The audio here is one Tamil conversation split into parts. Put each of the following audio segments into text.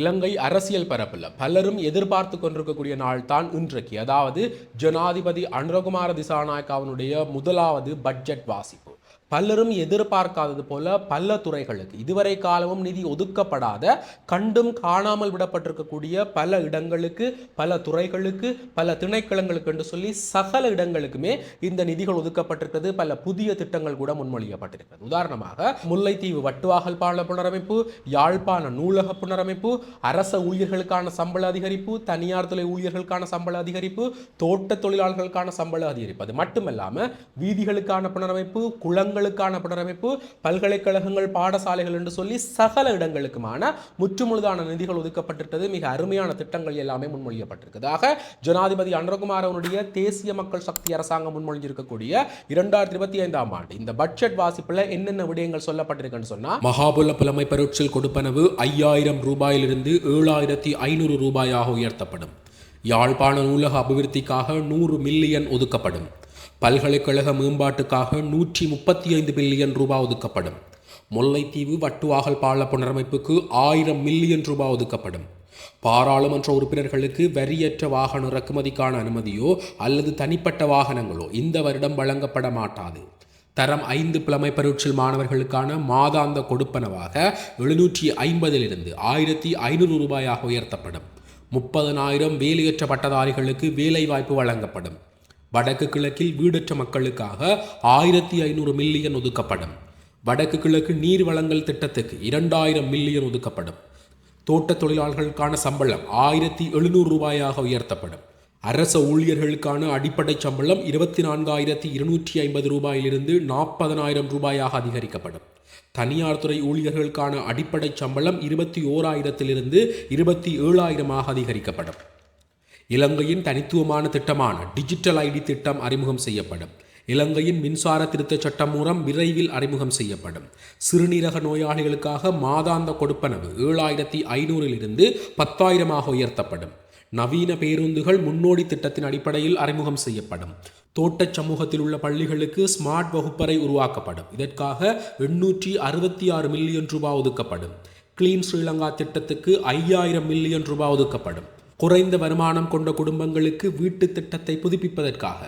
இலங்கை அரசியல் பரப்பில் பலரும் எதிர்பார்த்து கொண்டிருக்கக்கூடிய நாள் தான் இன்றைக்கு. அதாவது ஜனாதிபதி அனுரகுமார திசாநாயக்காவினுடைய முதலாவது பட்ஜெட் வாசிப்பு. பலரும் எதிர்பார்க்காதது போல பல துறைகளுக்கு. இதுவரை காலமும் நிதி ஒதுக்கப்படாத கண்டும் காணாமல் விடப்பட்டிருக்கக்கூடிய பல இடங்களுக்கு பல துறைகளுக்கு பல திணைக்களங்களுக்கு என்று சொல்லி சகல இடங்களுக்குமே இந்த நிதிகள் ஒதுக்கப்பட்டிருக்கிறது. பல புதிய திட்டங்கள் கூட முன்மொழியப்பட்டிருக்கிறது. உதாரணமாக முல்லைத்தீவு வட்டுவாகல் பால புனரமைப்பு யாழ்ப்பாண நூலக புனரமைப்பு அரச ஊழியர்களுக்கான சம்பள அதிகரிப்பு தனியார் துறை ஊழியர்களுக்கான சம்பள அதிகரிப்பு தோட்ட தொழிலாளர்களுக்கான சம்பள அதிகரிப்பு. அது மட்டுமல்லாமல் வீதிகளுக்கான புனரமைப்பு குளங்கள் குளங்களுக்கான புனரமைப்பு பல்கலைக்கழகங்கள் பாடசாலைகள் என்று சொல்லி சகல இடங்களுக்குமான முற்றுமுழுதான நிதிகள் ஒதுக்கப்பட்டிருக்கிறது. மிக அருமையான திட்டங்கள் எல்லாமே முன்மொழியப்பட்டிருக்கிறதாக ஜனாதிபதி அனுரகுமாரவனுடைய தேசிய மக்கள் சக்தி அரசாங்கம் முன்மொழிஞ்சிருக்கக்கூடிய இரண்டாயிரத்தி இருபத்தி ஐந்தாம் ஆண்டு இந்த பட்ஜெட் வாசிப்புல என்னென்ன விடயங்கள் சொல்லப்பட்டிருக்குன்னு சொன்னா மகாபுல புலமை பரூட்சில் கொடுப்பனவு ஐயாயிரம் ரூபாயிலிருந்து ஏழாயிரத்தி ஐநூறு ரூபாயாக உயர்த்தப்படும். யாழ்ப்பாண நூலக அபிவிருத்திக்காக நூறு மில்லியன் ஒதுக்கப்படும். பல்கலைக்கழக மேம்பாட்டுக்காக நூற்றி முப்பத்தி ஐந்து பில்லியன் ரூபாய் ஒதுக்கப்படும். முல்லைத்தீவு வட்டுவாகல் பால புனரமைப்புக்கு ஆயிரம் மில்லியன் ரூபாய் ஒதுக்கப்படும். பாராளுமன்ற உறுப்பினர்களுக்கு வரியற்ற வாகன இறக்குமதிக்கான அனுமதியோ அல்லது தனிப்பட்ட வாகனங்களோ இந்த வருடம் வழங்கப்பட மாட்டாது. தரம் ஐந்து புலமை பரீட்சில் மாணவர்களுக்கான மாதாந்த கொடுப்பனவாக எழுநூற்றி ஐம்பதிலிருந்து ஆயிரத்தி ஐநூறு ரூபாயாக உயர்த்தப்படும். முப்பதனாயிரம் வேலையற்ற பட்டதாரிகளுக்கு வேலைவாய்ப்பு வழங்கப்படும். வடக்கு கிழக்கில் வீடற்ற மக்களுக்காக ஆயிரத்தி ஐநூறு மில்லியன் ஒதுக்கப்படும். வடக்கு கிழக்கு நீர் வழங்கல் திட்டத்துக்கு இரண்டாயிரம் மில்லியன் ஒதுக்கப்படும். தோட்ட தொழிலாளர்களுக்கான சம்பளம் ஆயிரத்தி எழுநூறு ரூபாயாக உயர்த்தப்படும். அரச ஊழியர்களுக்கான அடிப்படை சம்பளம் இருபத்தி நான்காயிரத்தி இருநூற்றி ஐம்பது ரூபாயிலிருந்து நாற்பதனாயிரம் ரூபாயாக அதிகரிக்கப்படும். தனியார் துறை ஊழியர்களுக்கான அடிப்படை சம்பளம் இருபத்தி ஓராயிரத்திலிருந்து இருபத்தி ஏழாயிரமாக அதிகரிக்கப்படும். இலங்கையின் தனித்துவமான திட்டமான டிஜிட்டல் ஐடி திட்டம் அறிமுகம் செய்யப்படும். இலங்கையின் மின்சார திருத்தச் சட்டம் மூலம் விரைவில் அறிமுகம் செய்யப்படும். சிறுநீரக நோயாளிகளுக்காக மாதாந்த கொடுப்பனவு ஏழாயிரத்தி ஐநூறிலிருந்து பத்தாயிரமாக உயர்த்தப்படும். நவீன பேருந்துகள் முன்னோடி திட்டத்தின் அடிப்படையில் அறிமுகம் செய்யப்படும். தோட்டச் சமூகத்தில் உள்ள பள்ளிகளுக்கு ஸ்மார்ட் வகுப்பறை உருவாக்கப்படும். இதற்காக எண்ணூற்றி அறுபத்தி ஆறு மில்லியன் ரூபாய் ஒதுக்கப்படும். கிளீன் ஸ்ரீலங்கா திட்டத்துக்கு ஐயாயிரம் மில்லியன் ரூபாய் ஒதுக்கப்படும். குறைந்த வருமானம் கொண்ட குடும்பங்களுக்கு வீட்டு திட்டத்தை புதுப்பிப்பதற்காக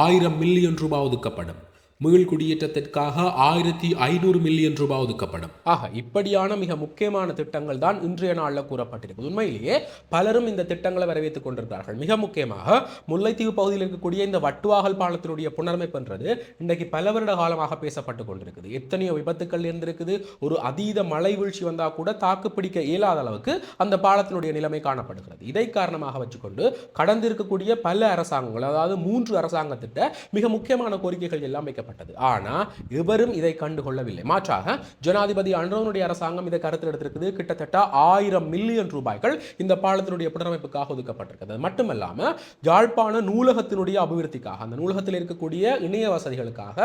ஆயிரம் மில்லியன் ரூபாய் ஒதுக்கப்படும். மீள் குடியேற்றத்திற்காக ஆயிரத்தி ஐநூறு மில்லியன் ரூபாய் ஒதுக்கப்படும். ஆக இப்படியான மிக முக்கியமான திட்டங்கள் தான் இன்றைய நாளில் கூறப்பட்டிருக்குது. உண்மையிலேயே பலரும் இந்த திட்டங்களை வரவேற்றுக் கொண்டிருக்கிறார்கள். மிக முக்கியமாக முல்லைத்தீவு பகுதியில் இருக்கக்கூடிய இந்த வட்டுவாகல் பாலத்தினுடைய புனரமைப்புன்றது இன்றைக்கு பல வருட காலமாக பேசப்பட்டு கொண்டிருக்குது. எத்தனையோ விபத்துக்கள் இருந்திருக்குது. ஒரு அதீத மழை வீழ்ச்சி வந்தால் கூட தாக்கு பிடிக்க இயலாத அளவுக்கு அந்த பாலத்தினுடைய நிலைமை காணப்படுகிறது. இதை காரணமாக வச்சுக்கொண்டு கடந்திருக்கக்கூடிய பல அரசாங்கங்கள் அதாவது மூன்று அரசாங்கத்திட்ட மிக முக்கியமான கோரிக்கைகள் எல்லாம் வைக்கப்பட்டது ஆனால் இவரும் இதை கண்டுகொள்ளவில்லை. மாற்றாக ஜனாதிபதி அன்றவனுடைய அரசாங்கம் இதை கருத்தில் எடுத்திருக்குது. கிட்டத்தட்ட ஆயிரம் மில்லியன் ரூபாய்கள் இந்த பாலத்தினுடைய புனரமைப்புக்காக ஒதுக்கப்பட்டிருக்கிறது. மட்டுமல்லாமல் மட்டுமல்லாம யாழ்ப்பாண நூலகத்தினுடைய அபிவிருத்திக்காக அந்த நூலகத்தில் இருக்கக்கூடிய இணைய வசதிகளுக்காக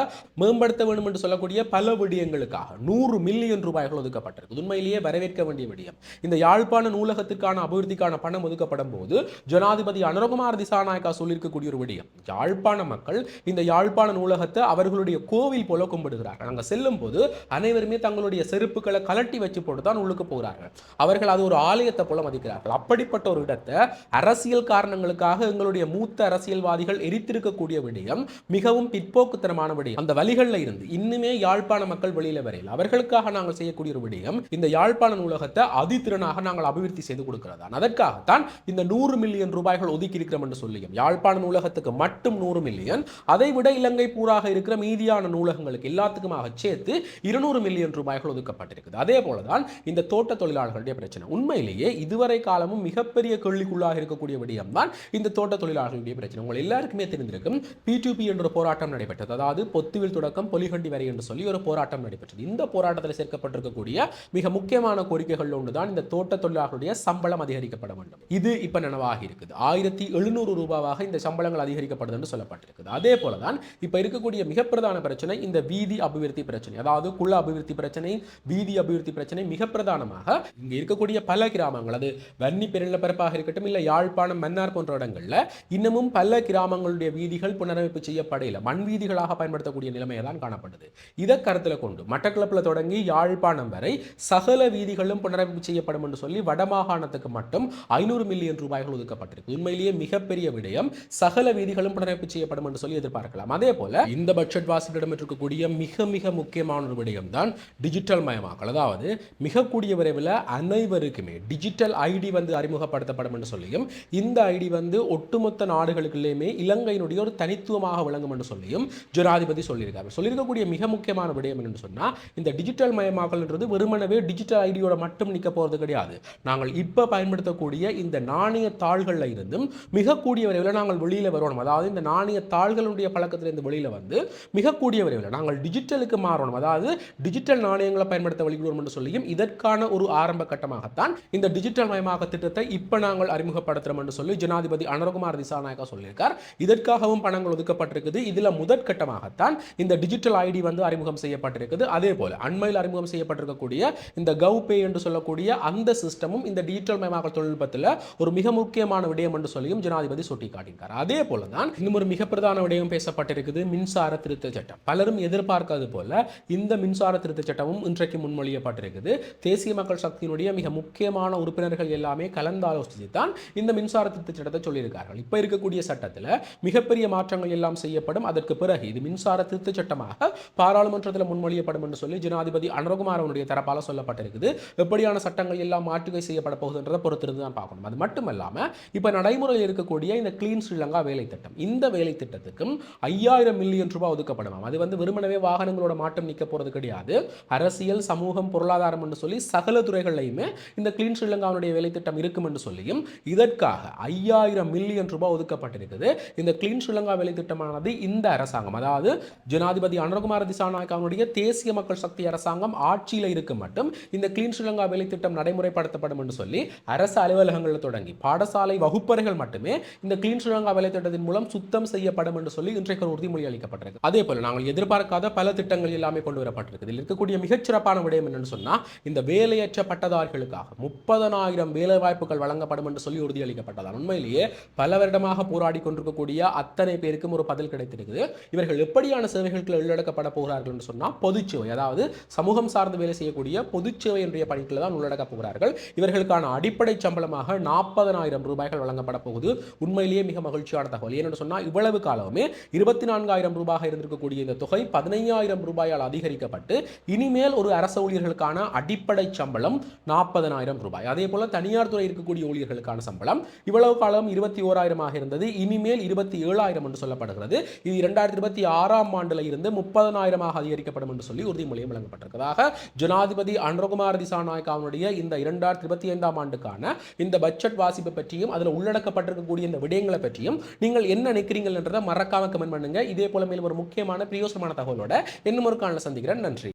மேம்படுத்த வேண்டும் என்று சொல்லக்கூடிய பல விடயங்களுக்காக நூறு மில்லியன் ரூபாய்கள் ஒதுக்கப்பட்டிருக்கு. உண்மையிலேயே வரவேற்க வேண்டிய விடயம். இந்த யாழ்ப்பாண நூலகத்திற்கான அபிவிருத்திக்கான பணம் ஒதுக்கப்படும் போது ஜனாதிபதி அனுரகுமார் திசாநாயக்கா சொல்லியிருக்கக்கூடிய ஒரு விடயம். யாழ்ப்பாண மக்கள் இந்த யாழ்ப்பாண நூலகத்தை அவர்கள் அவர்களுடைய கோவில் போல கும்பிடுகிறார்கள் அங்கே செல்லும் போது அனைவருமே தங்களுடைய செருப்புகளை கலட்டி வச்சு போட்டு தான் உள்ளுக்கு போகிறார்கள். அவர்கள் அது ஒரு ஆலயத்தை போல மதிக்கிறார்கள். அப்படிப்பட்ட ஒரு இடத்தை அரசியல் காரணங்களுக்காக எங்களுடைய மூத்த அரசியல்வாதிகள் எரித்திருக்கக்கூடிய விடயம் மிகவும் பிற்போக்குத்தனமான விடயம். அந்த வழிகளில் இருந்து இன்னுமே யாழ்ப்பாண மக்கள் வெளியில வரையில் அவர்களுக்காக நாங்கள் செய்யக்கூடிய ஒரு விடயம் இந்த யாழ்ப்பாண நூலகத்தை அதித்திறனாக நாங்கள் அபிவிருத்தி செய்து கொடுக்கிறதான் அதற்காகத்தான் இந்த நூறு மில்லியன் ரூபாய்கள் ஒதுக்கி இருக்கிறோம் என்று சொல்லியும் யாழ்ப்பாண நூலகத்துக்கு மட்டும் நூறு மில்லியன் அதை விட இலங்கை பூராக இருக்கிற மீதியான நூலகங்களுக்கு எல்லாத்துக்குமாக சேர்த்து இருநூறு மில்லியன் ரூபாய்கள் ஒதுக்கப்பட்டிருக்குது. அதே போலதான் இந்த தோட்ட தொழிலாளர்களுடைய பிரச்சனை. உண்மையிலேயே இதுவரை காலமும் மிகப்பெரிய கேள்விக்குள்ளாக இருக்கக்கூடிய விடயம் தான் இந்த தோட்ட தொழிலாளர்களுடைய பிரச்சனை. உங்கள் எல்லாருக்குமே தெரிந்திருக்கும் பி என்ற போராட்டம் நடைபெற்றது. அதாவது பொத்துவில் தொடக்கம் பொலிகண்டி வரை என்று சொல்லி ஒரு போராட்டம் நடைபெற்றது. இந்த போராட்டத்தில் சேர்க்கப்பட்டிருக்கக்கூடிய மிக முக்கியமான கோரிக்கைகள் ஒன்றுதான் இந்த தோட்ட தொழிலாளர்களுடைய சம்பளம் அதிகரிக்கப்பட வேண்டும். இது இப்ப நனவாகி இருக்குது. ஆயிரத்தி எழுநூறு ரூபாவாக இந்த சம்பளங்கள் அதிகரிக்கப்படுது என்று சொல்லப்பட்டிருக்குது. அதே போலதான் இப்ப இருக்கக்கூடிய மிகப்பெரிய பிரதான பிரச்சனை இந்த வீதி அபிவிருத்தி பிரச்சனை. அதாவது குள்ள அபிவிருத்தி பிரச்சனை வீதி அபிவிருத்தி பிரச்சனை மிக பிரதானமாக இங்கே இருக்கக்கூடிய பல கிராமங்கள். அது வன்னி பெருநிலப்பரப்பாக இருக்கட்டும் இல்லை யாழ்ப்பாணம் மன்னார் போன்ற இடங்களில் இன்னமும் பல கிராமங்களுடைய வீதிகள் புனரமைப்பு செய்யப்படையில. மண் வீதிகளாக பயன்படுத்தக்கூடிய நிலைமையை தான் காணப்படுது இதை கருத்தில் கொண்டு மட்டக்களப்பில் தொடங்கி யாழ்ப்பாணம் வரை சகல வீதிகளும் புனரமைப்பு செய்யப்படும் என்று சொல்லி வடமாகாணத்துக்கு மட்டும் ஐநூறு மில்லியன் ரூபாய்கள் ஒதுக்கப்பட்டிருக்கு. உண்மையிலேயே மிகப்பெரிய விடயம் சகல வீதிகளும் புனரமைப்பு செய்யப்படும் என்று சொல்லி எதிர்பார்க்கலாம். அதே போல இந்த பட்ஜெட் வாசிகளிடம் இருக்கக்கூடிய மிக மிக முக்கியமான ஒரு விடயம் தான் டிஜிட்டல் மயமாக்கல். அதாவது மிக கூடிய விரைவில் அனைவருக்குமே டிஜிட்டல் ஐடி வந்து அறிமுகப்படுத்தப்படும் என்று சொல்லியும் இந்த ஐடி வந்து ஒட்டுமொத்த நாடுகளுக்குள்ளேயுமே இலங்கையினுடைய ஒரு தனித்துவமாக விளங்கும் என்று சொல்லியும் ஜனாதிபதி சொல்லியிருக்காரு. சொல்லியிருக்கக்கூடிய மிக முக்கியமான விடயம் என்னன்னு சொன்னால் இந்த டிஜிட்டல் மயமாக்கல்ன்றது வெறுமனவே டிஜிட்டல் ஐடியோட மட்டும் நிற்க போகிறது கிடையாது. நாங்கள் இப்போ பயன்படுத்தக்கூடிய இந்த நாணய தாள்களில் இருந்தும் மிக கூடிய விரைவில் நாங்கள் வெளியில் வரணும் அதாவது இந்த நாணய தாள்களுடைய பழக்கத்திலிருந்து வெளியில் வந்து மிக கூடிய விரைவில் நாங்கள் டிஜிட்டலுக்கு மாறணும். அதாவது டிஜிட்டல் நாணயங்களை பயன்படுத்த வழிகிறோம் என்று சொல்லியும் இதற்கான ஒரு ஆரம்ப கட்டமாகத்தான் இந்த டிஜிட்டல் மயமாக திட்டத்தை இப்போ நாங்கள் அறிமுகப்படுத்துறோம் என்று சொல்லி ஜனாதிபதி அனரகுமார் திசாநாயகா சொல்லியிருக்கார். இதற்காகவும் பணங்கள் ஒதுக்கப்பட்டிருக்குது. இதில் முதற்கட்டமாகத்தான் இந்த டிஜிட்டல் ஐடி வந்து அறிமுகம் செய்யப்பட்டிருக்குது. அதே போல அண்மையில் அறிமுகம் செய்யப்பட்டிருக்கக்கூடிய இந்த கவ் பே என்று சொல்லக்கூடிய அந்த சிஸ்டமும் இந்த டிஜிட்டல் மயமாக்கல் தொழில்நுட்பத்தில் ஒரு மிக முக்கியமான விடயம் என்று சொல்லியும் ஜனாதிபதி சுட்டிக்காட்டியிருக்கார். அதே போல தான் இன்னும் ஒரு மிக பிரதான விடயம் பேசப்பட்டிருக்குது. மின்சார திருத்த சட்டம். பலரும் எதிர்பார்க்காது போல இந்த மின்சார திருத்த சட்டமும் இன்றைக்கு முன்மொழியப்பட்டிருக்குது. தேசிய மக்கள் சக்தியினுடைய மிக முக்கியமான உறுப்பினர்கள் எல்லாமே கலந்தாலோசித்து தான் இந்த மின்சார திருத்த சட்டத்தை சொல்லியிருக்கார்கள். இப்போ இருக்கக்கூடிய சட்டத்தில் மிகப்பெரிய மாற்றங்கள் எல்லாம் செய்யப்படும். அதற்கு பிறகு இது மின்சார திருத்த சட்டமாக பாராளுமன்றத்தில் முன்மொழியப்படும் என்று சொல்லி ஜனாதிபதி அனுரகுமார் அவனுடைய தரப்பால சொல்லப்பட்டிருக்குது. எப்படியான சட்டங்கள் எல்லாம் மாற்றுகை செய்யப்பட போகுதுன்றதை பொறுத்திருந்து தான் பார்க்கணும். அது மட்டுமல்லாமல் இப்போ நடைமுறையில் இருக்கக்கூடிய இந்த கிளீன் ஸ்ரீலங்கா வேலை திட்டம் இந்த வேலை திட்டத்துக்கும் ஐயாயிரம் மில்லியன் ரூபாய் ஒதுக்கப்படுமாம் அது வந்து வெறுமனவே வாகனங்களோட மாற்றம் நிற்க போகிறது கிடையாது. அரசியல் சமூகம் பொருளாதாரம் என்று சொல்லி சகல துறைகள்லையுமே இந்த கிளீன் ஸ்ரீலங்காவுடைய வேலை திட்டம் இருக்கும் என்று சொல்லியும் இதற்காக ஐயாயிரம் மில்லியன் ரூபாய் ஒதுக்கப்பட்டிருக்குது. இந்த கிளீன் ஸ்ரீலங்கா வேலை திட்டமானது இந்த அரசாங்கம். அதாவது ஜனாதிபதி அனுரகுமார திசாநாயக்காவுடைய தேசிய மக்கள் சக்தி அரசாங்கம் ஆட்சியில் இருக்கும் மட்டும் இந்த கிளீன் ஸ்ரீலங்கா வேலை திட்டம் நடைமுறைப்படுத்தப்படும் என்று சொல்லி அரசு அலுவலகங்களில் தொடங்கி பாடசாலை வகுப்பறைகள் மட்டுமே இந்த கிளீன் ஸ்ரீலங்கா வேலை திட்டத்தின் மூலம் சுத்தம் செய்யப்படும் என்று சொல்லி இன்றைக்கு ஒரு உறுதிமொழி அளிக்கப்பட்டிருக்கு. அதே போல் நாங்கள் எதிர்பார்க்காத பல திட்டங்கள் எல்லாமே கொண்டு வரப்பட்டிருக்கு இதில் இருக்கக்கூடிய மிகச்சிறப்பான விடயம் என்னன்னு சொன்னால் இந்த வேலையற்ற பட்டதாரிகளுக்காக முப்பதனாயிரம் வேலை வாய்ப்புகள் வழங்கப்படும் என்று சொல்லி உறுதியளிக்கப்பட்டதால் உண்மையிலேயே பல வருடமாக போராடி கொண்டிருக்கக்கூடிய அத்தனை பேருக்கும் ஒரு பதில் கிடைத்திருக்குது. இவர்கள் எப்படியான சேவைகளுக்கு உள்ளடக்கப்பட போகிறார்கள் என்று சொன்னால் பொதுச்சேவை அதாவது சமூகம் சார்ந்து வேலை செய்யக்கூடிய பொதுச்சேவை என்ற பணிகளை தான் உள்ளடக்க போகிறார்கள். இவர்களுக்கான அடிப்படை சம்பளமாக நாற்பதனாயிரம் ரூபாய்கள் வழங்கப்பட போகுது. உண்மையிலேயே மிக மகிழ்ச்சியான தகவல். ஏன்னு சொன்னால் இவ்வளவு காலமே இருபத்தி நான்காயிரம் ரூபாய் இருந்து இருந்திருக்கக்கூடிய இந்த தொகை பதினையாயிரம் ரூபாயால் அதிகரிக்கப்பட்டு இனிமேல் ஒரு அரசு ஊழியர்களுக்கான அடிப்படை சம்பளம் நாற்பதனாயிரம் ரூபாய். அதே போல தனியார் துறை இருக்கக்கூடிய ஊழியர்களுக்கான சம்பளம் இவ்வளவு காலம் இருபத்தி ஓராயிரமாக இருந்தது. இனிமேல் இருபத்தி ஏழாயிரம் என்று சொல்லப்படுகிறது. இது இரண்டாயிரத்தி இருபத்தி ஆறாம் ஆண்டுல இருந்து முப்பதனாயிரமாக அதிகரிக்கப்படும் என்று சொல்லி உறுதிமொழியும் வழங்கப்பட்டிருக்கிறதாக ஜனாதிபதி அனுரகுமார் திசாநாயக்காவுடைய இந்த இரண்டாயிரத்தி இருபத்தி ஐந்தாம் ஆண்டுக்கான இந்த பட்ஜெட் வாசிப்பு பற்றியும் அதில் உள்ளடக்கப்பட்டிருக்கக்கூடிய இந்த விடயங்களை பற்றியும் நீங்கள் என்ன நினைக்கிறீங்கன்றதை மறக்காம கமெண்ட் பண்ணுங்க. இதே போல மேலும் ஒரு முக்கிய முக்கியமான பிரயோசனமான தகவலோட இன்னும் ஒரு காணல சந்திக்கிறேன். நன்றி.